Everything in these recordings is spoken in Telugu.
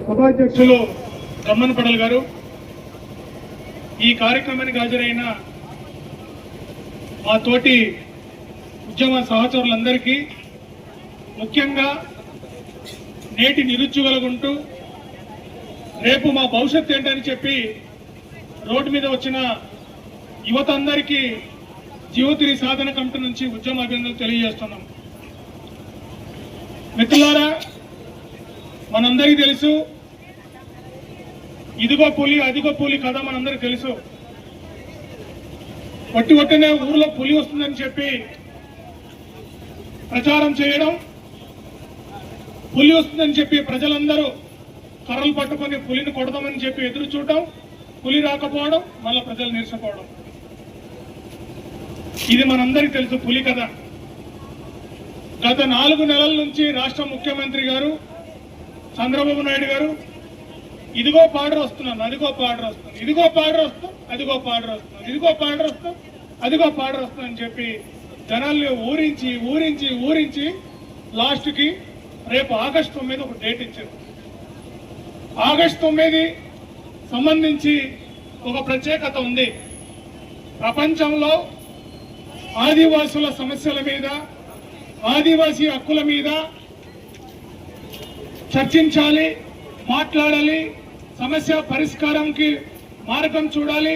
సభాధ్యక్షులు రమ్మన్ పడల్ గారు ఈ కార్యక్రమానికి హాజరైన మా తోటి ఉద్యమ సహచరులందరికీ ముఖ్యంగా నేటి నిరుద్యోగులుగుంటూ రేపు మా భవిష్యత్తు ఏంటని చెప్పి రోడ్డు మీద వచ్చిన యువత అందరికీ జ్యోతిరి సాధన కమిటీ నుంచి ఉద్యమ అభినందనలు తెలియజేస్తున్నాం. మిత్రులారా మనందరికీ తెలుసు. ఇదిగో పులి అదిగో పులి కథ మనందరికీ తెలుసు. వట్టి వట్టినే ఊర్లో పులి వస్తుందని చెప్పి ప్రచారం చేయడం పులి వస్తుందని చెప్పి ప్రజలందరూ కర్రలు పట్టుకొని పులిని కొడదామని చెప్పి ఎదురు చూడడం పులి రాకపోవడం మళ్ళీ ప్రజలు నిరసపోవడం. ఇది మనందరికీ తెలుసు పులి కథ. గత నాలుగు నెలల నుంచి రాష్ట్ర ముఖ్యమంత్రి గారు చంద్రబాబు నాయుడు గారు ఇదిగో పాడర్ వస్తున్నాను అదిగో పాడర్ వస్తున్నాను ఇదిగో పాడర్ వస్తాం అదిగో పాడర్ వస్తున్నాను ఇదిగో పాడర్ వస్తాం అదిగో పాడర్ వస్తాం అని చెప్పి జనాల్ని ఊరించి ఊరించి ఊరించి లాస్ట్కి రేపు ఆగస్టు తొమ్మిది ఒక డేట్ ఇచ్చారు. ఆగస్టు తొమ్మిది సంబంధించి ఒక ప్రత్యేకత ఉంది. ప్రపంచంలో ఆదివాసుల సమస్యల మీద ఆదివాసీ హక్కుల మీద చర్చించాలి మాట్లాడాలి సమస్య పరిష్కారంకి మార్గం చూడాలి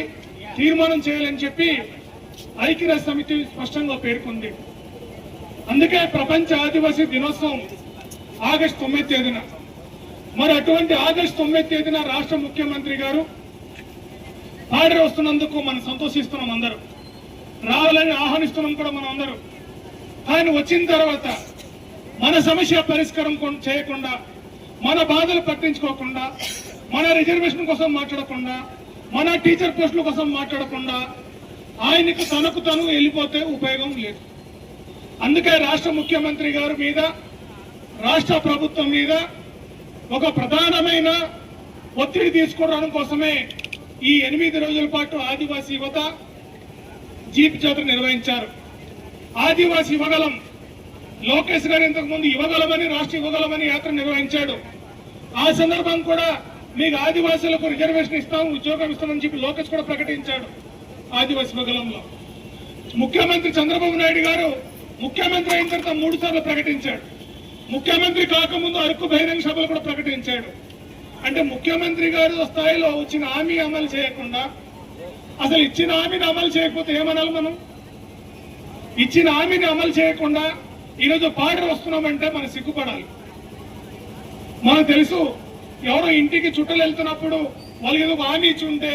తీర్మానం చేయాలని చెప్పి ఐక్యరాజ్య సమితి స్పష్టంగా పేర్కొంది. అందుకే ప్రపంచ ఆదివాసీ దినోత్సవం ఆగస్టు తొమ్మిది తేదీన. మరి అటువంటి ఆగస్టు తొమ్మిది తేదీన రాష్ట్ర ముఖ్యమంత్రి గారు ఆర్డర్ వస్తున్నందుకు మనం సంతోషిస్తున్నాం అందరూ. రావాలని ఆహ్వానిస్తున్నాం కూడా మనం అందరూ. ఆయన వచ్చిన తర్వాత మన సమస్య పరిష్కారం చేయకుండా మన బాధలు పట్టించుకోకుండా మన రిజర్వేషన్ కోసం మాట్లాడకుండా మన టీచర్ పోస్టుల కోసం మాట్లాడకుండా ఆయనకు తనకు తను వెళ్ళిపోతే ఉపయోగం లేదు. అందుకే రాష్ట్ర ముఖ్యమంత్రి గారి మీద రాష్ట్ర ప్రభుత్వం మీద ఒక ప్రధానమైన ఒత్తిడి తీసుకురావడం కోసమే ఈ ఎనిమిది రోజుల పాటు ఆదివాసీ యువత జీప్ జాతర నిర్వహించారు. ఆదివాసీ యువగలం లోకేష్ గారు ఇంతకుముందు యువగలమని రాష్ట్ర యువగలమని యాత్ర నిర్వహించాడు. ఆ సందర్భం కూడా మీకు ఆదివాసులకు రిజర్వేషన్ ఇస్తాం ఉద్యోగం ఇస్తామని చెప్పి లోకేష్ కూడా ప్రకటించాడు ఆదివాసీ బగలంలో ముఖ్యమంత్రి చంద్రబాబు నాయుడు గారు ముఖ్యమంత్రి అయిన తర్వాత మూడు సార్లు ప్రకటించాడు. ముఖ్యమంత్రి కాకముందు అరకు బహిరంగ సభలు కూడా ప్రకటించాడు. అంటే ముఖ్యమంత్రి గారు స్థాయిలో వచ్చిన హామీ అమలు చేయకుండా అసలు ఇచ్చిన హామీని అమలు చేయకపోతే ఏమనాలి మనం? ఇచ్చిన హామీని అమలు చేయకుండా ఈరోజు పాడర్ వస్తున్నామంటే మనం సిగ్గుపడాలి. మనకు తెలుసు ఎవరో ఇంటికి చుట్టలు వెళ్తున్నప్పుడు వాళ్ళకి ఏదో ఒక హామీ ఇచ్చి ఉంటే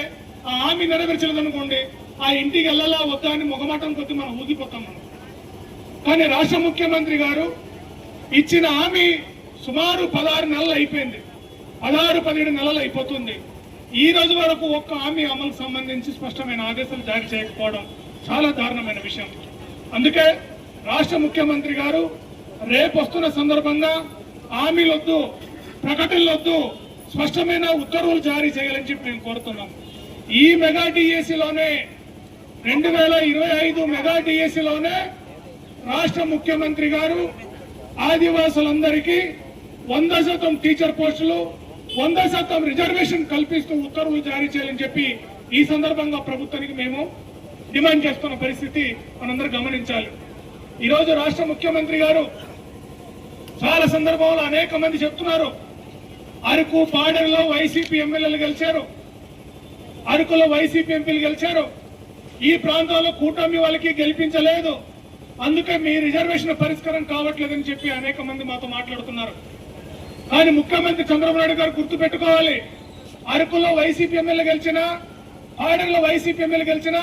ఆ హామీ నెరవేర్చలేదు అనుకోండి ఆ ఇంటికి వెళ్ళాలా వద్దా అని ముఖమాటం కొద్ది మనం ఊదిపోతాం మనం. కానీ రాష్ట్ర ముఖ్యమంత్రి గారు ఇచ్చిన హామీ సుమారు పదహారు నెలలు అయిపోయింది. పదహారు పదిహేడు నెలలు అయిపోతుంది. ఈ రోజు వరకు ఒక్క హామీ అమలుకు సంబంధించి స్పష్టమైన ఆదేశాలు జారీ చేయకపోవడం చాలా దారుణమైన విషయం. అందుకే రాష్ట్ర ముఖ్యమంత్రి గారు రేపు వస్తున్న సందర్భంగా హామీలొద్దు ప్రకటనలొద్దు స్పష్టమైన ఉత్తర్వులు జారీ చేయాలని చెప్పి మేము కోరుతున్నాం ఈ మెగా డిఎస్సిలోనే రెండు వేల ఇరవై ఐదు మెగా డిఎస్సిలోనే రాష్ట్ర ముఖ్యమంత్రి గారు ఆదివాసులందరికీ వంద శాతం టీచర్ పోస్టులు వంద శాతం రిజర్వేషన్ కల్పిస్తూ ఉత్తర్వులు జారీ చేయాలని చెప్పి ఈ సందర్భంగా ప్రభుత్వానికి మేము డిమాండ్ చేస్తున్న పరిస్థితి మనందరూ గమనించాలి. ఈరోజు రాష్ట్ర ముఖ్యమంత్రి గారు చాలా సందర్భంలో అనేక మంది చెప్తున్నారు. అరకు పాడెలో వైసీపీ ఎమ్మెల్యేలు గెలిచారు. అరకులో వైసీపీ ఎంపీలు గెలిచారు. ఈ ప్రాంతాల్లో కూటమి వాళ్ళకి గెలిపించలేదు. అందుకే మీ రిజర్వేషన్ పరిష్కారం కావట్లేదని చెప్పి అనేక మంది మాతో మాట్లాడుతున్నారు. కానీ ముఖ్యమంత్రి చంద్రబాబు నాయుడు గారు గుర్తు పెట్టుకోవాలి అరకులో వైసీపీ ఎమ్మెల్యే గెలిచినా ఆడలో వైసీపీ ఎమ్మెల్యే గెలిచినా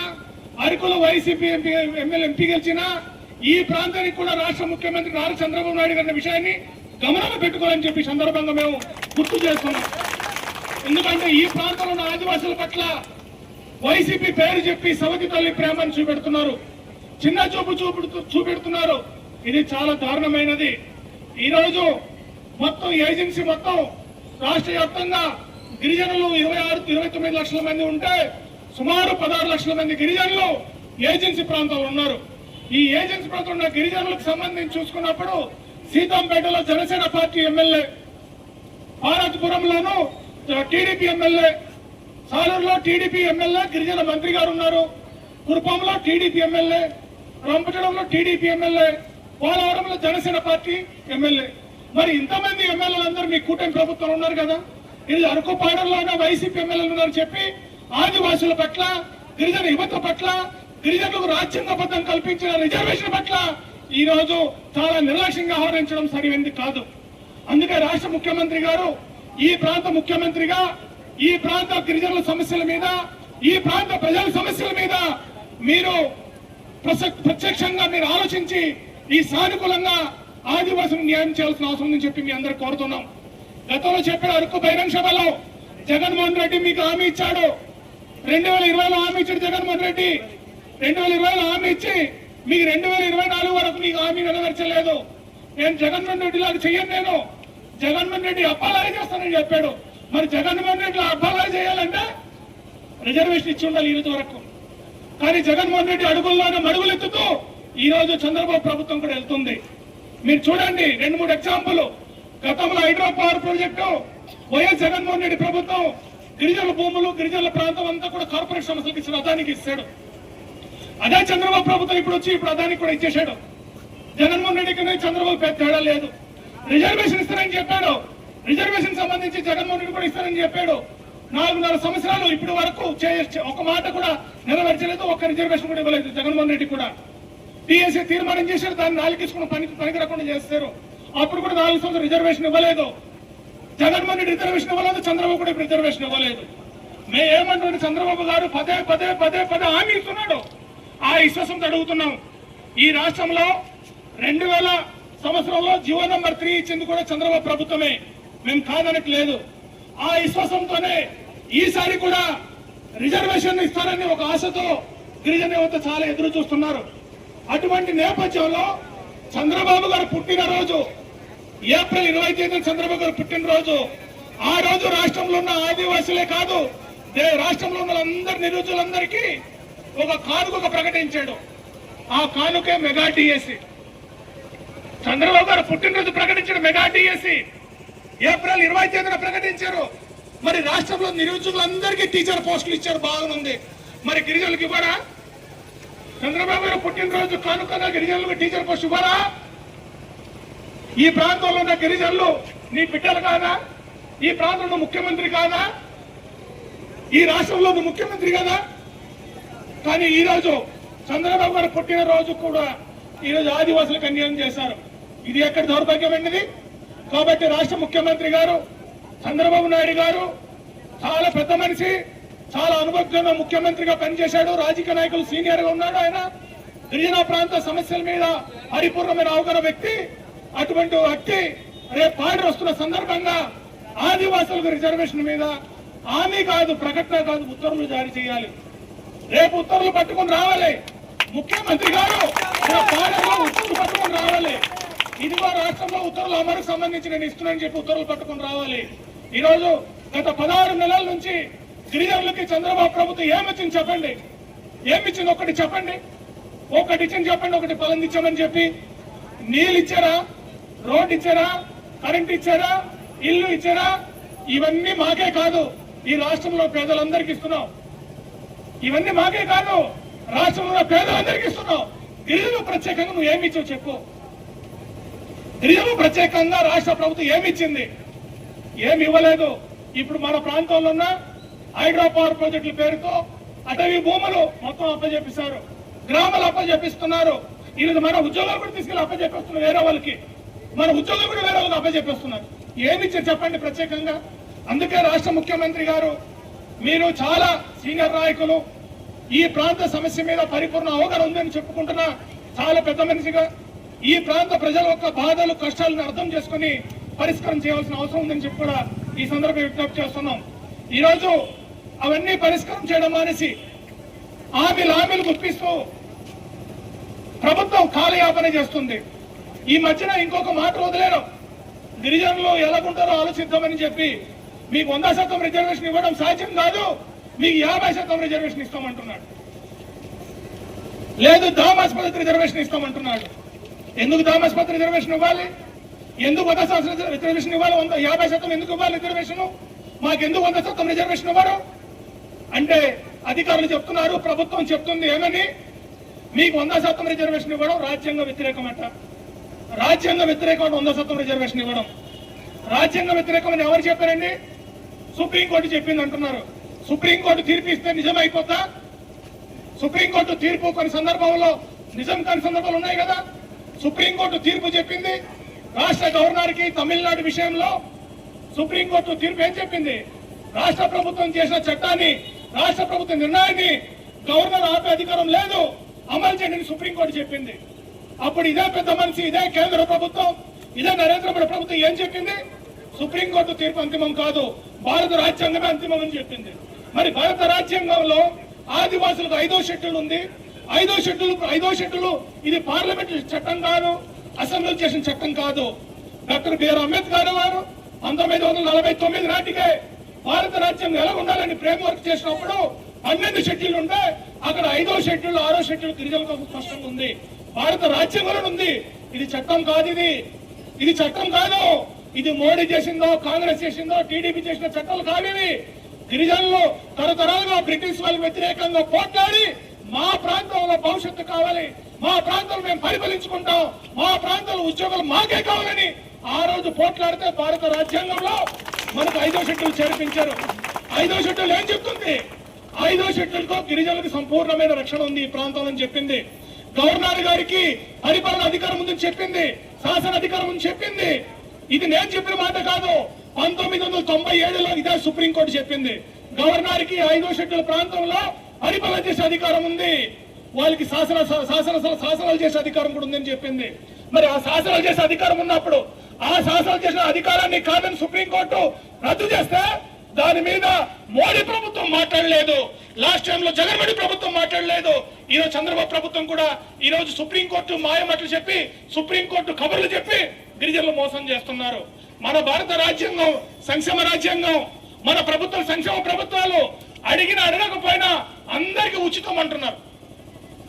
అరకులో వైసీపీ ఎంపీ ఎమ్మెల్యే ఎంపీ గెలిచినా ఈ ప్రాంతానికి కూడా రాష్ట్ర ముఖ్యమంత్రి నారా చంద్రబాబు నాయుడు గారి విషయాన్ని గమనంలో పెట్టుకోవాలని చెప్పి సందర్భంగా మేము గుర్తు చేస్తున్నాం. ఎందుకంటే ఈ ప్రాంతంలో ఉన్న ఆదివాసుల పట్ల వైసీపీ పేరు చెప్పి సవతి తల్లి ప్రేమను చూపెడుతున్నారు. చిన్న చూపు చూపెడుతూ చూపెడుతున్నారు. ఇది చాలా దారుణమైనది. ఈ రోజు మొత్తం ఏజెన్సీ మొత్తం రాష్ట్ర వ్యాప్తంగా గిరిజనులు ఇరవై ఆరు ఇరవై తొమ్మిది లక్షల మంది ఉంటే సుమారు పదహారు లక్షల మంది గిరిజనులు ఏజెన్సీ ప్రాంతంలో ఉన్నారు. ఈ ఏజెన్సీ ప్రాంతంలో ఉన్న గిరిజనులకు సంబంధించి చూసుకున్నప్పుడు సీతంపేటలో జనసేన పార్టీ ఎమ్మెల్యే పార్వతీపురంలోను టీడీపీ ఎమ్మెల్యే సాలూరులో టీడీపీ ఎమ్మెల్యే గిరిజన మంత్రి గారు ఉన్నారు. కురుపంలో టీడీపీ ఎమ్మెల్యే రంపచడంలో టీడీపీ ఎమ్మెల్యే పోలవరంలో జనసేన పార్టీ ఎమ్మెల్యే. మరి ఇంతమంది ఎమ్మెల్యేలందరూ మీ కూటమి ప్రభుత్వం ఉన్నారు కదా? ఇది అరకుపాడల్లోనే వైసీపీ ఎమ్మెల్యేలు ఉన్నారని చెప్పి ఆదివాసుల పట్ల గిరిజన యువత పట్ల గిరిజనులకు రాజ్యాంగబద్ధం కల్పించిన రిజర్వేషన్ పట్ల ఈ రోజు చాలా నిర్లక్ష్యంగా ఆహరించడం సరైనది కాదు. అందుకే రాష్ట్ర ముఖ్యమంత్రి గారు ఈ ప్రాంత ముఖ్యమంత్రిగా ఈ ప్రాంత గిరిజనుల సమస్యల మీద ఈ ప్రాంత ప్రజల సమస్యల మీద మీరు ప్రత్యక్షంగా మీరు ఆలోచించి ఈ సానుకూలంగా ఆదివాసులు న్యాయం చేయాల్సిన అవసరం ఉందని చెప్పి మీ అందరూ కోరుతున్నాం. గతంలో చెప్పిన అరకు బహిరంగ సభలో జగన్మోహన్ రెడ్డి మీకు హామీ ఇచ్చాడు. రెండు వేల ఇరవైలో హామీ ఇచ్చాడు జగన్మోహన్ రెడ్డి. రెండు వేల ఇరవైలో హామీ ఇచ్చి మీకు రెండు వేల ఇరవై నాలుగు వరకు మీకు హామీ నెరవేర్చలేదు నేను జగన్మోహన్ రెడ్డి లాగా చెయ్యను నేను. జగన్మోహన్ రెడ్డి అప్పాలాగా చేస్తానని చెప్పాడు. మరి జగన్మోహన్ రెడ్డి అప్పాలాగా చేయాలంటే రిజర్వేషన్ ఇచ్చి ఉండాలి ఈ రోజు వరకు. కానీ జగన్మోహన్ రెడ్డి అడుగుల్లోనే మడుగులెత్తుతూ ఈ రోజు చంద్రబాబు ప్రభుత్వం కూడా వెళ్తుంది. మీరు చూడండి రెండు మూడు ఎగ్జాంపుల్ గతంలో hydro power project YS Jaganmohan Reddy ప్రభుత్వం గిరిజన భూములు గిరిజనుల ప్రాంతం అంతా కూడా కార్పొరేట్ సంస్థలకు ఇచ్చిన అదానికి ఇస్తాడు అదే చంద్రబాబు ప్రభుత్వం ఇప్పుడు వచ్చి ఇప్పుడు అదానికి కూడా ఇచ్చేసాడు జగన్మోహన్ రెడ్డికి చంద్రబాబు పెద్ద తేడా లేదు. రిజర్వేషన్ ఇస్తానని చెప్పాడు. రిజర్వేషన్ సంబంధించి జగన్మోహన్ రెడ్డి కూడా ఇస్తానని చెప్పాడు. నాలుగున్నర సంవత్సరాలు ఇప్పటి వరకు ఒక మాట కూడా నెరవేర్చలేదు ఒక్క రిజర్వేషన్ కూడా ఇవ్వలేదు జగన్మోహన్ రెడ్డి కూడా. టీఎస్ఏ తీర్మానం చేశారు దాన్ని నాలుగేసుకుని పని పనికిరకుండా చేస్తారు. అప్పుడు కూడా నాలుగు సంవత్సరాలు రిజర్వేషన్ ఇవ్వలేదు. జగన్మోహన్ రెడ్డి రిజర్వేషన్ ఇవ్వలేదు చంద్రబాబు కూడా ఇప్పుడు రిజర్వేషన్ ఇవ్వలేదు. మేము ఏమంటున్నాడు చంద్రబాబు గారు పదే పదే పదే పదే హామీ ఇస్తున్నాడు. ఆ విశ్వాసంతో అడుగుతున్నాం. ఈ రాష్ట్రంలో రెండు వేల సంవత్సరంలో జీవో నంబర్ త్రీ ఇచ్చింది కూడా చంద్రబాబు ప్రభుత్వమే. మేము కాదనట్లేదు లేదు. ఆ విశ్వాసంతోనే ఈసారి కూడా రిజర్వేషన్ ఇస్తారని ఒక ఆశతో గిరిజన యువత చాలా ఎదురు చూస్తున్నారు. అటువంటి నేపథ్యంలో చంద్రబాబు గారు పుట్టినరోజు ఏప్రిల్ ఇరవై తేదీన చంద్రబాబు గారు పుట్టినరోజు ఆ రోజు రాష్ట్రంలో ఉన్న ఆదివాసులే కాదు రాష్ట్రంలో ఉన్న అందరి నిరుజులందరికీ ఒక కానుక ప్రకటించాడు. ఆ కానుకే మెగా డిఎస్సి చంద్రబాబు గారు పుట్టినరోజు ప్రకటించిన మెగా డిఎస్సి ఏప్రిల్ ఇరవై తేదీన ప్రకటించారు. మరి రాష్ట్రంలో నిరుద్యోగులందరికీ టీచర్ పోస్టులు ఇచ్చారు. బాగుంది. మరి గిరిజనులకు ఇవ్వరా? చంద్రబాబు గారు పుట్టినరోజు కానుకగా గిరిజనులకు టీచర్ పోస్ట్ ఇవ్వరా? ఈ ప్రాంతంలో ఉన్న గిరిజనులు నీ బిడ్డలు కాదా? ఈ ప్రాంతంలో ముఖ్యమంత్రి కాదా? ఈ రాష్ట్రంలో ముఖ్యమంత్రి కదా? కానీ ఈ రోజు చంద్రబాబు గారు పుట్టిన రోజు కూడా ఈ రోజు ఆదివాసులకు అన్యాయం చేశారు. ఇది ఎక్కడ దౌర్భాగ్యమైనది? కాబట్టి రాష్ట్ర ముఖ్యమంత్రి గారు చంద్రబాబు నాయుడు గారు చాలా పెద్ద మనిషి చాలా అనుభవజ్ఞ ముఖ్యమంత్రిగా పనిచేశాడు రాజకీయ నాయకులు సీనియర్గా ఉన్నాడు ఆయన. గిరిజన ప్రాంత సమస్యల మీద పరిపూర్ణమైన అవగాహన వ్యక్తి. అటువంటి వ్యక్తి రేపు పాడి వస్తున్న సందర్భంగా ఆదివాసులకు రిజర్వేషన్ మీద హామీ కాదు ప్రకటన కాదు ఉత్తర్వులు జారీ చేయాలి. రేపు ఉత్తర్వులు పట్టుకుని రావాలి. ముఖ్యమంత్రి గారు రేపు ఉత్తర్వులు పట్టుకుని రావాలి. ఇదిగో రాష్ట్రంలో ఉత్తర్వులు అమలుకు సంబంధించి నేను ఇస్తున్నానని చెప్పి ఉత్తర్వులు పట్టుకుని రావాలి. ఈరోజు గత పదహారు నెలల నుంచి గిరిజనులకి చంద్రబాబు ప్రభుత్వం ఏమిచ్చింది చెప్పండి? ఏమిచ్చింది ఒకటి చెప్పండి. ఒకటి ఇచ్చింది చెప్పండి. ఒకటి పొలం ఇచ్చామని చెప్పి. నీళ్ళు ఇచ్చారా? రోడ్ ఇచ్చారా? కరెంట్ ఇచ్చారా? ఇల్లు ఇచ్చారా? ఇవన్నీ మాకే కాదు. ఈ రాష్ట్రంలో పేదలందరికీ ఇస్తున్నాం. ఇవన్నీ మాకే కాదు రాష్ట్రంలో పేదలందరికీ ఇస్తున్నావు గిరిజను ప్రత్యేకంగా నువ్వు ఏమి ఇచ్చావు చెప్పు. గిరిజను ప్రత్యేకంగా రాష్ట్ర ప్రభుత్వం ఏమి ఇచ్చింది? ఏమి ఇవ్వలేదు. ఇప్పుడు మన ప్రాంతంలో ఉన్న హైడ్రో పవర్ ప్రాజెక్టుల పేరుతో అటవీ భూములు మొత్తం అప్పజెప్పిస్తారు. గ్రామాలు అప్పజెప్పిస్తున్నారు. ఈరోజు మన ఉద్యోగాలు కూడా తీసుకెళ్ళి అప్పజెప్పిస్తున్నారు వేరే వాళ్ళకి. మన ఉద్యోగాలు కూడా వేరే వాళ్ళకి అప్పజెప్పిస్తున్నారు. ఏమి చెప్పండి ప్రత్యేకంగా? అందుకే రాష్ట్ర ముఖ్యమంత్రి గారు మీరు చాలా సీనియర్ నాయకులు. ఈ ప్రాంత సమస్య మీద పరిపూర్ణ అవగాహన ఉందని చెప్పుకుంటున్నా. చాలా పెద్ద మనిషిగా ఈ ప్రాంత ప్రజల యొక్క బాధలు కష్టాలను అర్థం చేసుకుని పరిష్కారం చేయవలసిన అవసరం ఉందని చెప్పి కూడా ఈ సందర్భంగా విజ్ఞప్తి చేస్తున్నాం. ఈరోజు అవన్నీ పరిష్కారం చేయడం మానేసి ఆమెలు ఆమెలు గుప్పిస్తూ ప్రభుత్వం కాలయాపన చేస్తుంది. ఈ మధ్యన ఇంకొక మాట వదిలేరు. గిరిజనులు ఎలాగుంటారో ఆలోచిద్దామని చెప్పి మీకు వంద శాతం రిజర్వేషన్ ఇవ్వడం సాధ్యం కాదు మీకు యాభై శాతం రిజర్వేషన్ ఇస్తామంటున్నాడు. లేదు దామాస్పత్రి రిజర్వేషన్ ఇస్తామంటున్నాడు. ఎందుకు దామాస్పత్రి రిజర్వేషన్ ఇవ్వాలి? ఎందుకు వంద శాతం రిజర్వేషన్ ఇవ్వాలి? వంద యాభై శాతం ఎందుకు ఇవ్వాలి రిజర్వేషన్ మాకు ఎందుకు వంద శాతం రిజర్వేషన్ ఇవ్వరు? అంటే అధికారులు చెప్తున్నారు ప్రభుత్వం చెప్తుంది ఏమని? మీకు వంద శాతం రిజర్వేషన్ ఇవ్వడం రాజ్యాంగ వ్యతిరేకమట రాజ్యాంగ వ్యతిరేకం వంద శాతం రిజర్వేషన్ ఇవ్వడం. రాజ్యాంగ వ్యతిరేకమని ఎవరు చెప్పారండి? సుప్రీంకోర్టు చెప్పింది అంటున్నారు. సుప్రీంకోర్టు తీర్పు ఇస్తే నిజమైపోతా? సుప్రీంకోర్టు తీర్పు కొన్ని సందర్భంలో నిజం కాని సందర్భాలు ఉన్నాయి కదా? సుప్రీంకోర్టు తీర్పు చెప్పింది రాష్ట్ర గవర్నర్కి తమిళనాడు విషయంలో సుప్రీంకోర్టు తీర్పు ఏం చెప్పింది? రాష్ట్ర ప్రభుత్వం చేసిన చట్టాన్ని రాష్ట్ర ప్రభుత్వ నిర్ణయాన్ని గవర్నర్ ఆపే అధికారం లేదు. అమలు చేయండి సుప్రీంకోర్టు చెప్పింది. అప్పుడు ఇదే పెద్ద మనిషి ఇదే కేంద్ర ప్రభుత్వం ఇదే నరేంద్ర మోడీ ప్రభుత్వం ఏం చెప్పింది? సుప్రీంకోర్టు తీర్పు అంతిమం కాదు భారత రాజ్యాంగమే అంతిమం అని చెప్పింది. మరి భారత రాజ్యాంగంలో ఆదివాసులకు ఐదో షెడ్యూల్ ఉంది. ఐదో షెడ్యూల్ ఐదో షెడ్యూల్ ఇది పార్లమెంట్ చట్టం కాదు అసెంబ్లీ చేసిన చట్టం కాదు. డాక్టర్ బిఆర్ అంబేద్కర్ వారు పంతొమ్మిది వందల నలభై తొమ్మిది నాటికే భారత రాజ్యాంగం ఎలా ఉండాలని ఫ్రేమ్ వర్క్ చేసినప్పుడు పన్నెండు షెడ్యూల్ ఉంటే అక్కడ ఐదో షెడ్యూల్ ఆరో షెడ్యూల్ గిరిజనులకు స్పష్టంగా ఉంది. భారత రాజ్యాంగంలో ఉంది. ఇది చట్టం కాదు ఇది. ఇది చట్టం కాదు. ఇది మోడీ చేసిందో కాంగ్రెస్ చేసిందో టీడీపీ చేసిన చట్టాలు కావివి? గిరిజనులు తరతరాలుగా బ్రిటిష్ వాళ్ళకి వ్యతిరేకంగా పోట్లాడి మా ప్రాంతంలో భవిష్యత్తు కావాలి. మా ప్రాంతం మేము పరిపాలించుకుంటాం. మా ప్రాంతంలో ఉద్యోగాలు మాకే కావాలని ఆ రోజు పోట్లాడితే భారత రాజ్యాంగంలో మనకు ఐదో షెడ్యూల్ చేర్పించారు. ఐదో షెడ్యూల్ ఏం చెప్తుంది? ఐదో షెడ్యూల్తో గిరిజనులకు సంపూర్ణమైన రక్షణ ఉంది ఈ ప్రాంతంలో అని చెప్పింది. గవర్నర్ గారికి పరిపాలన అధికారం ఉందని చెప్పింది. శాసన అధికారం ఉందని చెప్పింది. ఇది నేను చెప్పిన మాట కాదు. పంతొమ్మిది వందల తొంభై ఏడులో ఇదే సుప్రీంకోర్టు చెప్పింది. గవర్నర్కి ఐదో షెడ్యూల్ ప్రాంతంలో పరిపాలన చేసే అధికారం ఉంది. వాళ్ళకి శాసన శాసన శాసనాలు చేసే అధికారం కూడా ఉందని చెప్పింది. మరి ఆ శాసనాలు చేసే అధికారం ఉన్నప్పుడు ఆ శాసనాలు చేసిన అధికారాన్ని కాదని సుప్రీంకోర్టు రద్దు చేస్తే దాని మీద మోడీ ప్రభుత్వం మాట్లాడలేదు. లాస్ట్ టైంలో జగన్మోహన్ ప్రభుత్వం మాట్లాడలేదు. ఈ రోజు చంద్రబాబు ప్రభుత్వం కూడా ఈరోజు సుప్రీంకోర్టు మాయమట్లు చెప్పి సుప్రీంకోర్టు కబుర్లు చెప్పి గిరిజనులు మోసం చేస్తున్నారు. మన భారత రాజ్యాంగం సంక్షేమ రాజ్యాంగం మన ప్రభుత్వం సంక్షేమ ప్రభుత్వాలు అడిగిన అడగకపోయినా అందరికి ఉచితం అంటున్నారు.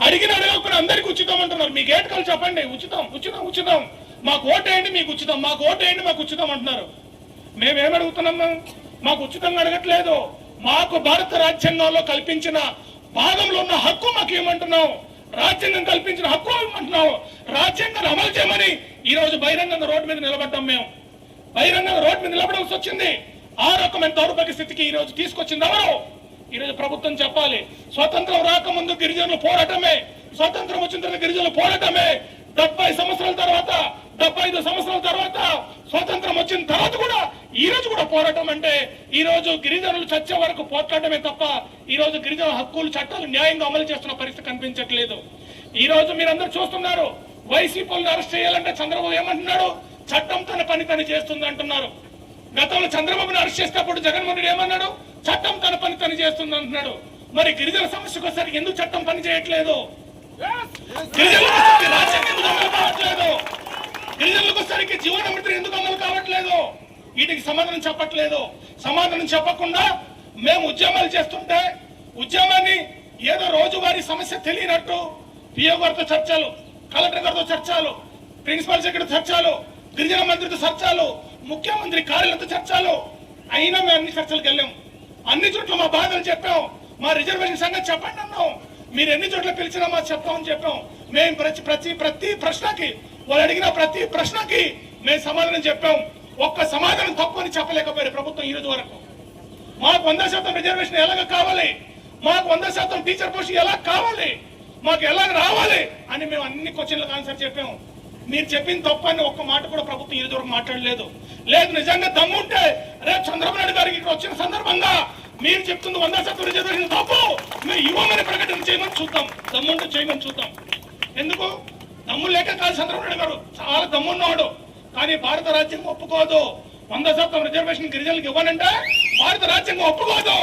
అడిగిన అడగకపోయినా అందరికి ఉచితం అంటున్నారు. మీకు ఏటకాలు చెప్పండి. ఉచితం ఉచితం ఉచితం. మాకు ఓటేయండి మీకు ఉచితం. మాకు ఓటేయండి మాకు ఉచితం అంటున్నారు. మేమేం అడుగుతున్నాం మాకు ఉచితంగా అడగట్లేదు. మాకు భారత రాజ్యాంగంలో కల్పించిన భాగంలో ఉన్న హక్కు మాకు ఏమంటున్నాం రాజ్యాంగం కల్పించిన హక్కు ఏమంటున్నాం రాజ్యాంగాన్ని అమలు చేయమని ఈ రోజు బహిరంగంగా రోడ్డు మీద నిలబడ్డాం మేము. బహిరంగంగా రోడ్డు మీద నిలబడాల్సి వచ్చింది. ఆ రకమైన దౌర్భాగ్య స్థితికి ఈ రోజు తీసుకొచ్చింది ఎవరు? ఈ రోజు ప్రభుత్వం చెప్పాలి. స్వతంత్రం రాకముందు గిరిజనులు పోరాటమే. స్వతంత్రం వచ్చిన తర్వాత గిరిజనులు పోరాటమే. డెబ్బై సంవత్సరాల తర్వాత డెబ్బై ఐదు సంవత్సరాల తర్వాత స్వతంత్రం వచ్చిన తర్వాత కూడా ఈ రోజు కూడా పోరాటం అంటే ఈ రోజు గిరిజనులు చచ్చే వరకు పోట్లాడమే తప్ప ఈ రోజు గిరిజన హక్కులు చట్టాలు న్యాయంగా అమలు చేస్తున్న పరిస్థితి కనిపించట్లేదు. ఈ రోజు మీరందరూ చూస్తున్నారు వైసీపీలను అరెస్ట్ చేయాలంటే చంద్రబాబు ఏమంటున్నాడు? చట్టం తన పని తను చేస్తుంది అంటున్నారు. గతంలో చంద్రబాబును అరెస్ట్ చేసినప్పుడు జగన్మోహన్ రెడ్డి ఏమన్నాడు? చట్టం తన పని తను చేస్తుంది అంటున్నాడు. మరి గిరిజన సమస్యకు ఒకసారి ఎందుకు చట్టం పని చేయట్లేదు? గిరిజనులకు రాజ్యాంగం అమలు కావట్లేదు గిరిజనులకు సరిగ్గా జీవన ఎందుకు అమలు కావట్లేదు? వీటికి సమాధానం చెప్పట్లేదు. సమాధానం చెప్పకుండా మేము ఉద్యమాలు చేస్తుంటే ఉద్యమాన్ని ఏదో రోజువారీ సమస్య తెలియనట్టు పిఓ గారితో చర్చలు కలెక్టర్ గారితో చర్చలు ప్రిన్సిపల్ సెక్రటరీ చర్చలు గిరిజన మంత్రితో చర్చలు ముఖ్యమంత్రి కార్యాలయంతో చర్చలు. అయినా మేము అన్ని చర్చలకు వెళ్ళాం. అన్ని చోట్ల మా బాధలు చెప్పాం. మా రిజర్వేషన్ సంగతి చెప్పండి అన్నాం. మీరు ఎన్ని చోట్ల పిలిచినా మా చెప్తామని చెప్పాం. మేము ప్రతి ప్రతి ప్రతి ప్రశ్నకి వాళ్ళు అడిగిన ప్రతి ప్రశ్నకి మేము సమాధానం చెప్పాం. ఒక్క సమాధానం తప్పు అని చెప్పలేకపోయారు ప్రభుత్వం ఈ రోజు వరకు. మాకు వంద శాతం రిజర్వేషన్ ఎలాగ కావాలి? మాకు వంద శాతం టీచర్ పోస్ట్ ఎలా కావాలి? మాకు ఎలాగ రావాలి? అని మేము అన్ని క్వశ్చన్లకు ఆన్సర్ చెప్పాము మీరు చెప్పిన తప్పు అని ఒక్క మాట కూడా ప్రభుత్వం ఈ వరకు మాట్లాడలేదు. లేదు నిజంగా దమ్ముంటే రేపు చంద్రబాబు నాయుడు గారికి ఇక్కడ వచ్చిన సందర్భంగా మీరు చెప్తుంది వంద శాతం రిజర్వేషన్ తప్పు. మేము ఇవ్వమని ప్రకటన చేయమని చూద్దాం. దమ్ముంటే చేయమని చూద్దాం. ఎందుకు? దమ్ము లేక కాదు చంద్రబాబు గారు. చాలా దమ్మున్నవాడు కానీ భారత రాజ్యాంగం ఒప్పుకోదు. వంద శాతం రిజర్వేషన్ గిరిజనులకు ఇవ్వనంటే భారత రాజ్యాంగం ఒప్పుకోదు.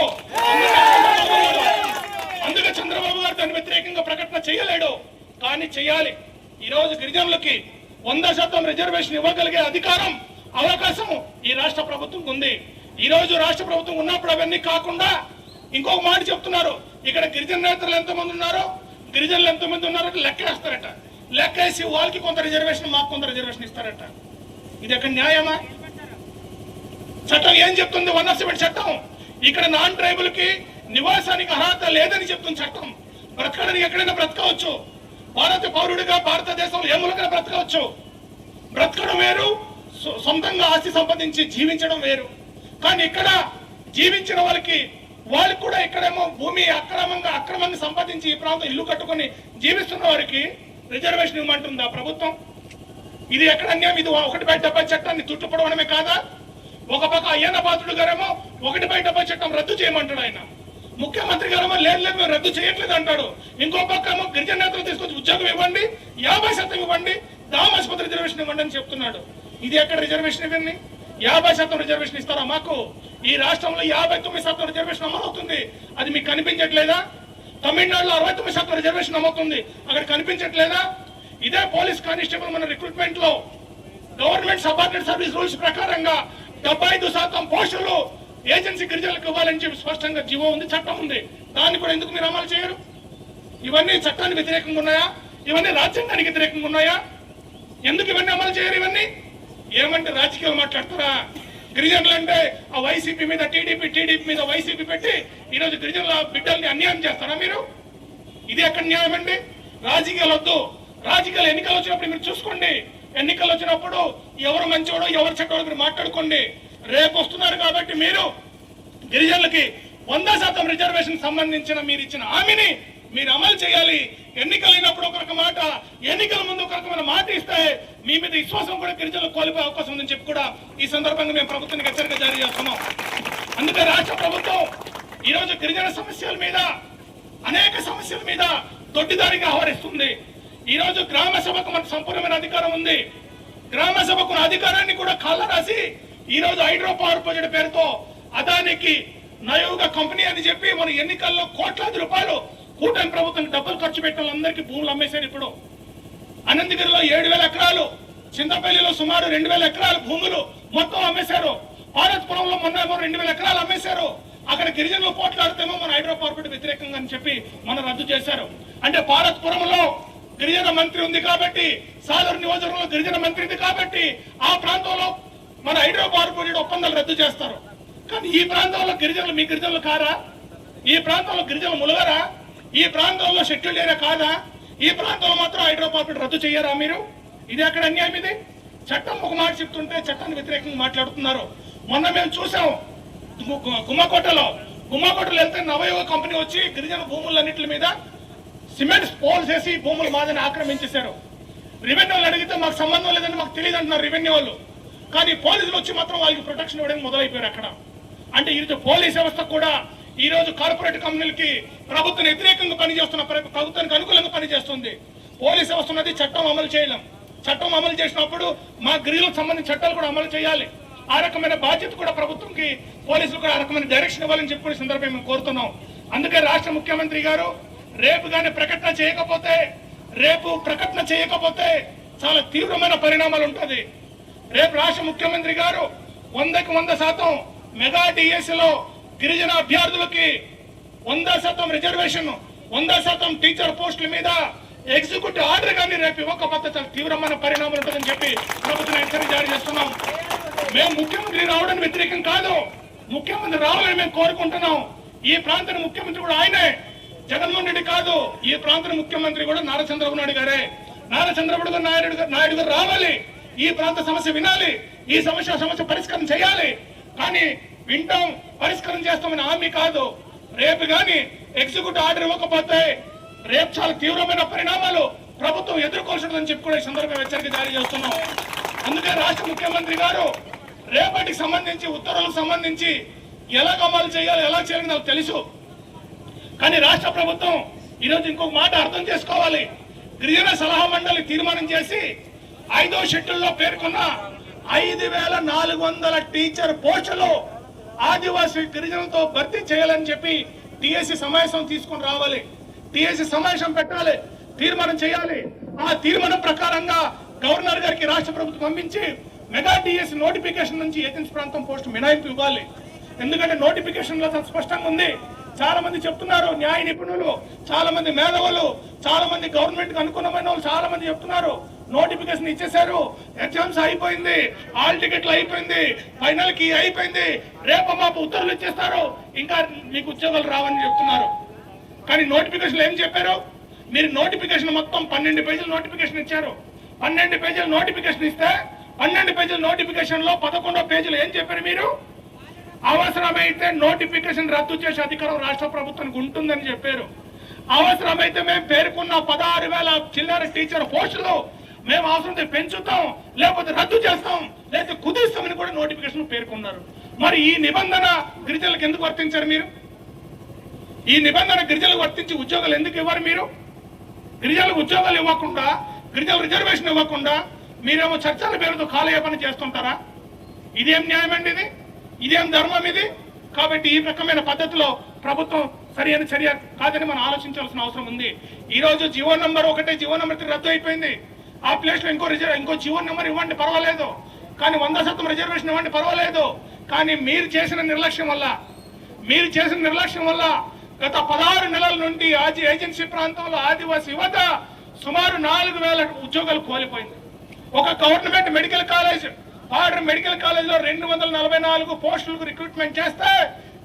అందుకే చంద్రబాబు గారు. దాని వ్యతిరేకంగా ప్రకటన చేయలేడు. కానీ చేయాలి. ఈ రోజు గిరిజనులకి వంద శాతం రిజర్వేషన్ ఇవ్వగలిగే అధికారం అవకాశం ఈ రాష్ట్ర ప్రభుత్వం ఉంది. ఈ రోజు రాష్ట్ర ప్రభుత్వం ఉన్నప్పుడు అవన్నీ కాకుండా ఇంకొక మాట చెప్తున్నారు. ఇక్కడ గిరిజన నేతలు ఎంతమంది ఉన్నారో గిరిజనులు ఎంతమంది ఉన్నారో లెక్క వేస్తారట. లెక్క వేసి వాళ్ళకి కొంత రిజర్వేషన్ మాకు కొంత రిజర్వేషన్ ఇస్తారట. ఇది ఎక్కడ న్యాయమా? చట్టం ఏం చెప్తుంది? వన్ ఆఫ్ చట్టం. ఇక్కడ నాన్ ట్రైబుల్కి నివాసానికి అర్హత లేదని చెప్తుంది చట్టం. బ్రతకడానికి ఎక్కడైనా బ్రతకవచ్చు. భారత పౌరుడిగా భారతదేశంలో ఏ బ్రతకవచ్చు. బ్రతకడం వేరు సొ- సొంతంగా ఆస్తి సంపాదించి జీవించడం వేరు. కానీ ఇక్కడ జీవించిన వాళ్ళకి వాళ్ళకి కూడా ఇక్కడేమో భూమి అక్రమంగా అక్రమంగా సంపాదించి ఈ ప్రాంతం ఇల్లు కట్టుకొని జీవిస్తున్న వారికి రిజర్వేషన్ ఇవ్వమంటుందా ప్రభుత్వం? ఇది ఎక్కడ అన్యాయం? ఇది ఒకటి బై డెబ్బై చట్టాన్ని తుట్టుపడవడమే కాదా? ఒక పక్క అయ్యన్న పాత్రుడు గారేమో ఒకటి బై డెబ్బై చట్టం రద్దు చేయమంటాడు ఆయన. ముఖ్యమంత్రి గారేమో లేదు లేదు మేము రద్దు చేయట్లేదు అంటాడు. ఇంకో పక్క ఏమో గిరిజన నేతలు తీసుకొచ్చి ఉద్యోగం ఇవ్వండి యాభై శాతం ఇవ్వండి దామ ఆసుపత్రి రిజర్వేషన్ ఇవ్వండి అని చెప్తున్నాడు. ఇది ఎక్కడ రిజర్వేషన్ ఇవ్వండి? యాభై శాతం రిజర్వేషన్ ఇస్తారా మాకు? ఈ రాష్ట్రంలో యాభై తొమ్మిది శాతం రిజర్వేషన్ అమలవుతుంది. అది మీకు కనిపించట్లేదా? తమిళనాడులో అరవై తొమ్మిది శాతం రిజర్వేషన్ అమవుతుంది అక్కడ కనిపించట్లేదా? ఇదే పోలీస్ కానిస్టేబుల్ మన రిక్రూట్మెంట్లో గవర్నమెంట్ సబార్డినేట్ సర్వీస్ రూల్స్ ప్రకారంగా డెబ్బై ఐదు శాతం పోస్టులు ఏజెన్సీ గిరిజనులకు ఇవ్వాలని చెప్పి స్పష్టంగా జీవో ఉంది చట్టం ఉంది. దాన్ని కూడా ఎందుకు మీరు అమలు చేయరు? ఇవన్నీ చట్టానికి వ్యతిరేకంగా ఉన్నాయా? ఇవన్నీ రాజ్యాంగానికి వ్యతిరేకంగా ఉన్నాయా? ఎందుకు ఇవన్నీ అమలు చేయరు ఇవన్నీ? ఏమంటే రాజకీయాలు మాట్లాడతారా? గిరిజనులు అంటే ఆ వైసీపీ మీద టీడీపీ టీడీపీ మీద వైసీపీ పెట్టి ఈరోజు గిరిజనుల బిడ్డల్ని అన్యాయం చేస్తారా మీరు? ఇది ఎక్కడ న్యాయం అండి. రాజకీయాలు వద్దు. రాజకీయాలు ఎన్నికలు వచ్చినప్పుడు మీరు చూసుకోండి. ఎన్నికలు వచ్చినప్పుడు ఎవరు మంచివాడు ఎవరు చెడ్డవాడు మీరు మాట్లాడుకోండి. రేపు వస్తున్నారు కాబట్టి మీరు గిరిజనులకి వంద శాతం రిజర్వేషన్ సంబంధించిన మీరు ఇచ్చిన హామీని మీరు అమలు చేయాలి. ఎన్నికలైనప్పుడు ఒక మాట ఎన్నికల ముందు ఒక రకమైన మాట ఇస్తే మీ మీద విశ్వాసం కూడా గిరిజనులు కోల్పోయే అవకాశం ఉందని చెప్పి కూడా ఈ సందర్భంగా మేము ప్రభుత్వానికి హెచ్చరిక జారీ చేస్తున్నాం. అందుకే రాష్ట్ర ప్రభుత్వం ఈరోజు గిరిజన సమస్యల మీద అనేక సమస్యల మీద దొడ్డిదారిగా ఆహ్వానిస్తుంది. ఈ రోజు గ్రామ సభకు మనకు సంపూర్ణమైన అధికారం ఉంది. గ్రామ సభకు అధికారాన్ని కూడా కాళ్ళ రాసి ఈ రోజు హైడ్రో పవర్ ప్రాజెక్ట్ పేరుతో అదానికి నయోగ కంపెనీ అని చెప్పి మన ఎన్నికల్లో కోట్లాది రూపాయలు కూటమి ప్రభుత్వం డబ్బులు ఖర్చు పెట్టిన వాళ్ళందరికీ భూములు అమ్మేశారు ఇప్పుడు. అనంతగిరిలో ఏడు వేల ఎకరాలు చింతపల్లిలో సుమారు రెండు వేల ఎకరాల భూములు మొత్తం అమ్మేశారు. పార్వతపురంలో మొన్న ఏమో రెండు వేల ఎకరాలు అమ్మేశారు. అక్కడ గిరిజనులు పోట్లాడితేమో మన హైడ్రో వ్యతిరేకంగా అని చెప్పి మనం రద్దు చేశారు. అంటే పార్వతపురంలో గిరిజన మంత్రి ఉంది కాబట్టి సాదర్ నియోజకవర్గంలో గిరిజన మంత్రి ఉంది కాబట్టి ఆ ప్రాంతంలో మన హైడ్రో పవర్ ఒప్పందాలు రద్దు చేస్తారు. కానీ ఈ ప్రాంతంలో గిరిజనులు మీ గిరిజనులు కారా? ఈ ప్రాంతంలో గిరిజనులు ములగరా? ఈ ప్రాంతంలో షెడ్యూల్ ఏరియా కాదా? ఈ ప్రాంతంలో మాత్రం హైడ్రో రద్దు చేయరా మీరు? ఇది ఎక్కడ అన్యాయం ఇది? చట్టం ఒక మాట చెప్తుంటే చట్టాన్ని వ్యతిరేకంగా మాట్లాడుతున్నారు. మొన్న మేము చూసాం గుమ్మకోటలో గుమ్మకోటలో వెళ్తే నవయువ కంపెనీ వచ్చి గిరిజన భూములన్నిటి మీద సిమెంట్ పోల్స్ వేసి భూములు మాదని ఆక్రమించేశారు. రెవెన్యూ వాళ్ళు అడిగితే మాకు సంబంధం లేదని మాకు తెలియదు అంటున్నారు రెవెన్యూ వాళ్ళు. కానీ పోలీసులు వచ్చి మాత్రం వాళ్ళకి ప్రొటెక్షన్ ఇవ్వడానికి మొదలైపోయారు అక్కడ. అంటే ఇది పోలీస్ వ్యవస్థ కూడా ఈ రోజు కార్పొరేట్ కంపెనీలకి ప్రభుత్వం వ్యతిరేకంగా పనిచేస్తున్న ప్రభుత్వానికి అనుకూలంగా పనిచేస్తుంది. పోలీస్ వ్యవస్థ ఉన్నది చట్టం అమలు చేయలేం. చట్టం అమలు చేసినప్పుడు మా గిరిజనులకు సంబంధించిన చట్టాలు కూడా అమలు చేయాలి. ఆ రకమైన బాధ్యత కూడా ప్రభుత్వంకి పోలీసులు కూడా ఆ రకమైన డైరెక్షన్ ఇవ్వాలని చెప్పుకునే సందర్భం మేము కోరుతున్నాం. అందుకే రాష్ట్ర ముఖ్యమంత్రి గారు రేపు కానీ ప్రకటన చేయకపోతే రేపు ప్రకటన చేయకపోతే చాలా తీవ్రమైన పరిణామాలు ఉంటుంది. రేపు రాష్ట్ర ముఖ్యమంత్రి గారు వందకి వంద శాతం మెగా డిఎస్సిలో గిరిజన అభ్యర్థులకి వంద శాతం రిజర్వేషన్ వంద శాతం టీచర్ పోస్టుల మీద ఎగ్జిక్యూటివ్ ఆర్డర్ కానీ రేపు ఇవ్వకపోతే చాలా తీవ్రమైన పరిణామం ఉంటుందని చెప్పి ప్రభుత్వం హెచ్చరిక జారీ చేస్తున్నాం. మేము ముఖ్యమంత్రి రావడానికి వ్యతిరేకం కాదు. ముఖ్యమంత్రి రావాలని మేము కోరుకుంటున్నాం. ఈ ప్రాంత ముఖ్యమంత్రి కూడా ఆయనే. జగన్మోహన్ రెడ్డి కాదు. ఈ ప్రాంత ముఖ్యమంత్రి కూడా నారా చంద్రబాబు నాయుడు గారే. నారా చంద్రబాబు నాయుడు నాయుడు గారు రావాలి. ఈ ప్రాంత సమస్య వినాలి. ఈ సమస్య సమస్య పరిష్కారం చేయాలి. కానీ వింటాం పరిష్కారం చేస్తామని హామీ కాదు. రేపు గాని ఎగ్జిక్యూటివ్ ఆర్డర్ ఇవ్వకపోతే రేపు చాలా తీవ్రమైన పరిణామాలు ప్రభుత్వం ఎదుర్కోవాల్సిందని చెప్పి కూడా ఈ సందర్భంగా హెచ్చరిక జారీ చేస్తున్నాం. అందుకే రాష్ట్ర ముఖ్యమంత్రి గారు రేపటికి సంబంధించి ఉత్తర్వులకు సంబంధించి ఎలా అమలు చేయాలి ఎలా చేయాలని నాకు తెలుసు. కానీ రాష్ట్ర ప్రభుత్వం ఈరోజు ఇంకొక మాట అర్థం చేసుకోవాలి. గిరిజన సలహా మండలి తీర్మానం చేసి ఐదో షెడ్యూల్లో పేర్కొన్న ఐదు వేల నాలుగు వందల టీచర్ పోస్టులు ఆదివాసీ గిరిజనులతో భర్తీ చేయాలని చెప్పి టిఎస్సి సమావేశం తీసుకొని రావాలి. టిఎస్సి సమావేశం పెట్టాలి తీర్మానం చేయాలి. ఆ తీర్మానం ప్రకారంగా గవర్నర్ గారికి రాష్ట్ర ప్రభుత్వం పంపించి మెగా టిఎస్సి నోటిఫికేషన్ నుంచి ఏజెన్సీ ప్రాంతం పోస్ట్ మినాయింపు ఇవ్వాలి. ఎందుకంటే నోటిఫికేషన్లో స్పష్టంగా ఉంది చాలా మంది చెప్తున్నారు న్యాయ నిపుణులు చాలా మంది మేధావులు చాలా మంది గవర్నమెంట్కి అనుకూలమైన వాళ్ళు చాలా మంది చెప్తున్నారు. నోటిఫికేషన్ ఇచ్చేశారు ఎగ్జామ్స్ అయిపోయింది ఆల్ టికెట్లు అయిపోయింది ఫైనల్కి అయిపోయింది రేపు మాపు ఉత్తర్వులు ఇచ్చేస్తారు ఇంకా మీకు ఉద్యోగాలు రావని చెప్తున్నారు. కానీ నోటిఫికేషన్ ఏం చెప్పారు? మీరు నోటిఫికేషన్ మొత్తం పన్నెండు పేజీలు నోటిఫికేషన్ ఇచ్చారు. పన్నెండు పేజీలు నోటిఫికేషన్ ఇస్తే పన్నెండు పేజీల నోటిఫికేషన్లో పదకొండో పేజీలు ఏం చెప్పారు మీరు? అవసరమైతే నోటిఫికేషన్ రద్దు చేసే అధికారం రాష్ట్ర ప్రభుత్వానికి ఉంటుందని చెప్పారు. అవసరమైతే మేము పేర్కొన్న పదహారు వేల చిల్లర టీచర్ పోస్టులు మేము అవసరం పెంచుతాం లేకపోతే రద్దు చేస్తాం లేకపోతే కుదిస్తామని కూడా నోటిఫికేషన్ పేర్కొన్నారు. మరి ఈ నిబంధన గిరిజనులకు ఎందుకు వర్తించారు మీరు? ఈ నిబంధన గిరిజనులకు వర్తించి ఉద్యోగాలు ఎందుకు ఇవ్వరు మీరు? గిరిజనులకు ఉద్యోగాలు ఇవ్వకుండా గిరిజనులు రిజర్వేషన్ ఇవ్వకుండా మీరేమో చర్చల పేరుతో కాలయాపన చేస్తుంటారా? ఇదేం న్యాయం అండి ఇది? ఇదేం ధర్మం ఇది? కాబట్టి ఈ రకమైన పద్ధతిలో ప్రభుత్వం సరి అయిన చర్య కాదని మనం ఆలోచించాల్సిన అవసరం ఉంది. ఈ రోజు జీవో నంబర్ ఒకటే జీవో నంబర్ త్రీ రద్దు అయిపోయింది. ఆ ప్లేస్లో ఇంకో రిజర్వ్ ఇంకో జీవో నెంబర్ ఇవ్వండి పర్వాలేదు. కానీ వంద శాతం రిజర్వేషన్ ఇవ్వండి పర్వాలేదు. కానీ మీరు చేసిన నిర్లక్ష్యం వల్ల మీరు చేసిన నిర్లక్ష్యం వల్ల గత పదహారు నెలల నుండి ఆది ఏజెన్సీ ప్రాంతంలో ఆదివాసీ యువత సుమారు నాలుగు వేల ఉద్యోగాలు కోల్పోయింది. ఒక government medical college order medical కాలేజ్లో రెండు వందల నలభై నాలుగు పోస్టులకు రిక్రూట్మెంట్ చేస్తే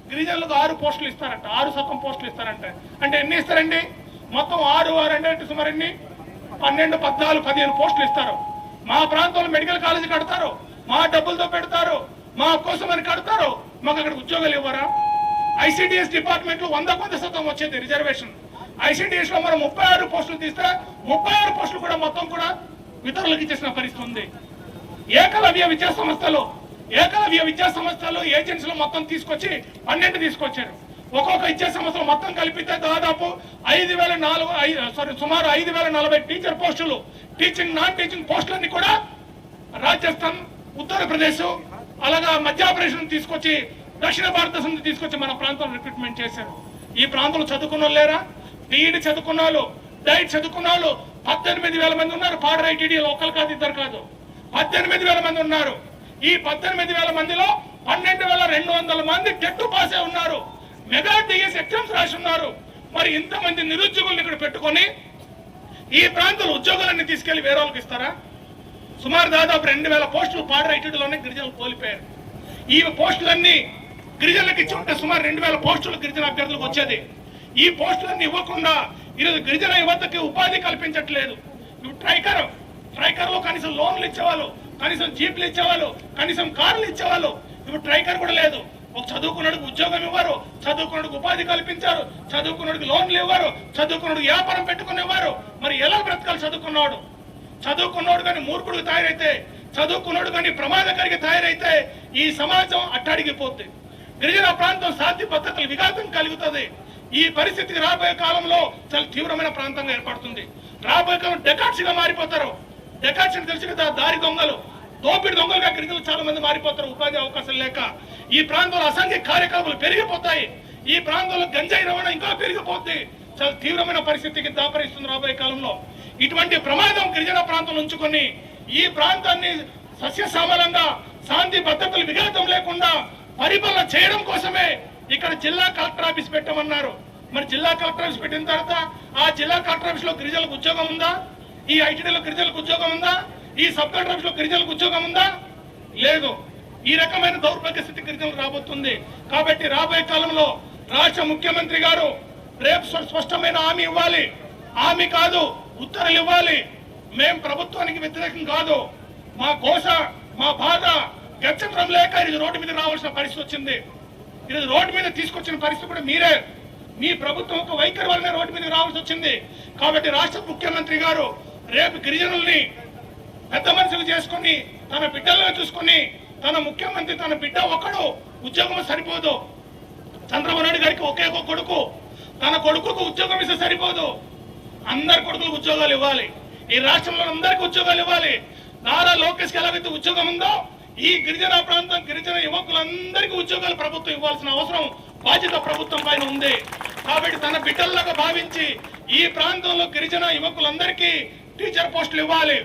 గిరిజనులకు ఆరు పోస్టులు ఇస్తారంట. ఆరు శాతం పోస్టులు ఇస్తారంట. అంటే ఎన్ని ఇస్తారండి? మొత్తం ఆరు ఆరు అంటే సుమారు ఎన్ని? పన్నెండు పద్నాలుగు పదిహేను పోస్టులు ఇస్తారు. మా ప్రాంతంలో మెడికల్ కాలేజ్ కడతారు. మా డబ్బులతో పెడతారు. మా కోసం అని కడతారు. మాకు అక్కడ ఉద్యోగాలు ఇవ్వరా? ఐసిడిఎస్ డిపార్ట్మెంట్లో వంద కొంత శాతం వచ్చేది రిజర్వేషన్. ఐసిడిఎస్లో మనం ముప్పై ఆరు పోస్టులు తీస్తే ముప్పై ఆరు పోస్టులు కూడా మొత్తం కూడా ఇతరులకు ఇచ్చేసిన పరిస్థితి ఉంది. ఏకలవ్య విద్యా సంస్థలు ఏకలవ్య విద్యా సంస్థలు ఏజెన్సీలు మొత్తం తీసుకొచ్చి పన్నెండు తీసుకొచ్చారు. ఒక్కొక్క విద్యా సంస్థలు మొత్తం కలిపితే దాదాపు ఐదు వేల నాలుగు సారీ సుమారు ఐదు వేల నలభై టీచర్ పోస్టులు టీచింగ్ నాన్ టీచింగ్ పోస్టులన్నీ కూడా రాజస్థాన్ ఉత్తరప్రదేశ్ అలాగా మధ్యప్రదేశ్ తీసుకొచ్చి దక్షిణ భారతదేశం నుంచి తీసుకొచ్చి మన ప్రాంతంలో రిక్రూట్మెంట్ చేశారు. ఈ ప్రాంతంలో చదువుకున్న లేరా? బీఈడి చదువుకున్న వాళ్ళు డైట్ చదువుకున్న వాళ్ళు పద్దెనిమిది వేల మంది ఉన్నారు. పాడర్ ఐటీడీ ఒకరు కాదు ఇద్దరు కాదు. పద్దెనిమిది వేల మంది ఉన్నారు. ఈ పద్దెనిమిది వేల మందిలో పన్నెండు వేల రెండు వందల మంది టెట్ పాస్ ఉన్నారు. మెగా డిఎస్ ఎగ్జామ్స్ రాసి ఉన్నారు మరి ఇంతమంది నిరుద్యోగులను ఇక్కడ పెట్టుకొని ఈ ప్రాంతంలో ఉద్యోగాలన్నీ తీసుకెళ్ళి వేరే వాళ్ళకి ఇస్తారా? సుమారు దాదాపు రెండు వేల పోస్టులు పాడర్ గిరిజనులు కోల్పోయారు. ఈ పోస్టులన్నీ గిరిజనులకు ఇచ్చి ఉంటే సుమారు రెండు వేల పోస్టులు గిరిజన అభ్యర్థులకు వచ్చేది. ఈ పోస్టులన్నీ ఇవ్వకుండా ఈరోజు గిరిజన యువతకి ఉపాధి కల్పించట్లేదు. ఇవి ట్రైకరం. ట్రైకర్లో కనీసం లోన్లు ఇచ్చేవాళ్ళు కనీసం జీప్లు ఇచ్చేవాళ్ళు కనీసం కార్లు ఇచ్చేవాళ్ళు. ఇప్పుడు ట్రైకర్ కూడా లేదు. ఒక చదువుకున్నడికి ఉద్యోగం ఇవ్వరు చదువుకున్నడికి ఉపాధి కల్పించారు చదువుకున్నాడికి లోన్లు ఇవ్వరు చదువుకున్నాడికి వ్యాపారం పెట్టుకుని ఇవ్వరు. మరి ఎలా బ్రతకాలి చదువుకున్నాడు? చదువుకున్నోడు కానీ మూర్ఖుడికి తయారైతే చదువుకున్నోడు కానీ ప్రమాదకారికి తయారైతే ఈ సమాజం అట్టాడిగిపోద్ది. గిరిజన ప్రాంతం శాంతి పద్ధతులు విఘాతం కలుగుతుంది. ఈ పరిస్థితికి రాబోయే కాలంలో చాలా తీవ్రమైన ప్రాంతంగా ఏర్పడుతుంది. రాబోయే కాలం డెకాట్స్గా మారిపోతారు. డెకాషన్ తెలిసి కదా దారి దొంగలు దోపిడి దొంగలుగా గిరిజనులు చాలా మంది మారిపోతారు. ఉపాధి అవకాశం లేక ఈ ప్రాంతంలో అసంఖ్య కార్యక్రమాలు పెరిగిపోతాయి. ఈ ప్రాంతంలో గంజాయి రవాణా ఇంకా పెరిగిపోతుంది చాలా తీవ్రమైన పరిస్థితికి దాపరిస్తుంది రాబోయే కాలంలో. ఇటువంటి ప్రమాదం గిరిజన ప్రాంతం ఉంచుకొని ఈ ప్రాంతాన్ని సస్యశ్యామలంగా శాంతి భద్రతలు విఘాతం లేకుండా పరిపాలన చేయడం కోసమే ఇక్కడ జిల్లా కలెక్టర్ ఆఫీస్ పెట్టమన్నారు. మరి జిల్లా కలెక్టర్ ఆఫీస్ పెట్టిన తర్వాత ఆ జిల్లా కలెక్టర్ ఆఫీస్లో గిరిజనులకు ఉద్యోగం ఉందా? ఈ ఐటీడీలో గిరిజనులకు ఉద్యోగం ఉందా? ఈ సబ్ కలెక్టర్లో గిరిజనులకు ఉద్యోగం ఉందా? లేదు. ఈ రకమైన దౌర్భాగ్య స్థితి గిరిజనులు రాబోతుంది. కాబట్టి రాబోయే కాలంలో రాష్ట్ర ముఖ్యమంత్రి గారు రేపు స్పష్టమైన హామీ ఇవ్వాలి. హామీ కాదు ఉత్తర్వులు ఇవ్వాలి. మేం ప్రభుత్వానికి వ్యతిరేకం కాదు. మా ఘోష మా బాధ గచ్చంతరం లేక ఇది రోడ్డు మీద రావాల్సిన పరిస్థితి వచ్చింది. ఇది రోడ్డు మీద తీసుకొచ్చిన పరిస్థితి కూడా మీరే. మీ ప్రభుత్వం ఒక వైఖరి వల్లనే రోడ్డు మీద రావాల్సి వచ్చింది. కాబట్టి రాష్ట్ర ముఖ్యమంత్రి గారు రేపు గిరిజనుల్ని పెద్ద మనుషులు చేసుకొని తన బిడ్డలను చూసుకొని తన ముఖ్యమంత్రి తన బిడ్డ ఒక్కడు ఉద్యోగం సరిపోదు. చంద్రబాబు నాయుడు గారికి ఒకే ఒక కొడుకు. తన కొడుకుకు ఉద్యోగం ఇస్తే సరిపోదు. అందరి కొడుకులకు ఉద్యోగాలు ఇవ్వాలి. ఈ రాష్ట్రంలో అందరికి ఉద్యోగాలు ఇవ్వాలి. నారా లోకేష్కి ఎలాగైతే ఉద్యోగం ఉందో ఈ గిరిజన ప్రాంతం గిరిజన యువకులందరికీ ఉద్యోగాలు ప్రభుత్వం ఇవ్వాల్సిన అవసరం బాధ్యత ప్రభుత్వం పైన ఉంది. కాబట్టి తన బిడ్డల్లాగా భావించి ఈ ప్రాంతంలో గిరిజన యువకులందరికీ టీచర్ పోస్టులు ఇవ్వాలి.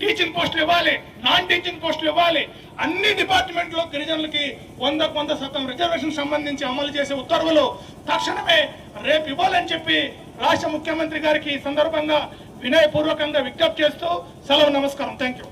టీచింగ్ పోస్టులు ఇవ్వాలి. నాన్ టీచింగ్ పోస్టులు ఇవ్వాలి. అన్ని డిపార్ట్మెంట్లో గిరిజనులకి వంద వంద శాతం రిజర్వేషన్ సంబంధించి అమలు చేసే ఉత్తర్వులు తక్షణమే రేపు ఇవ్వాలని చెప్పి రాష్ట్ర ముఖ్యమంత్రి గారికి ఈ సందర్భంగా వినయపూర్వకంగా విజ్ఞప్తి చేస్తూ సెలవు నమస్కారం. Thank you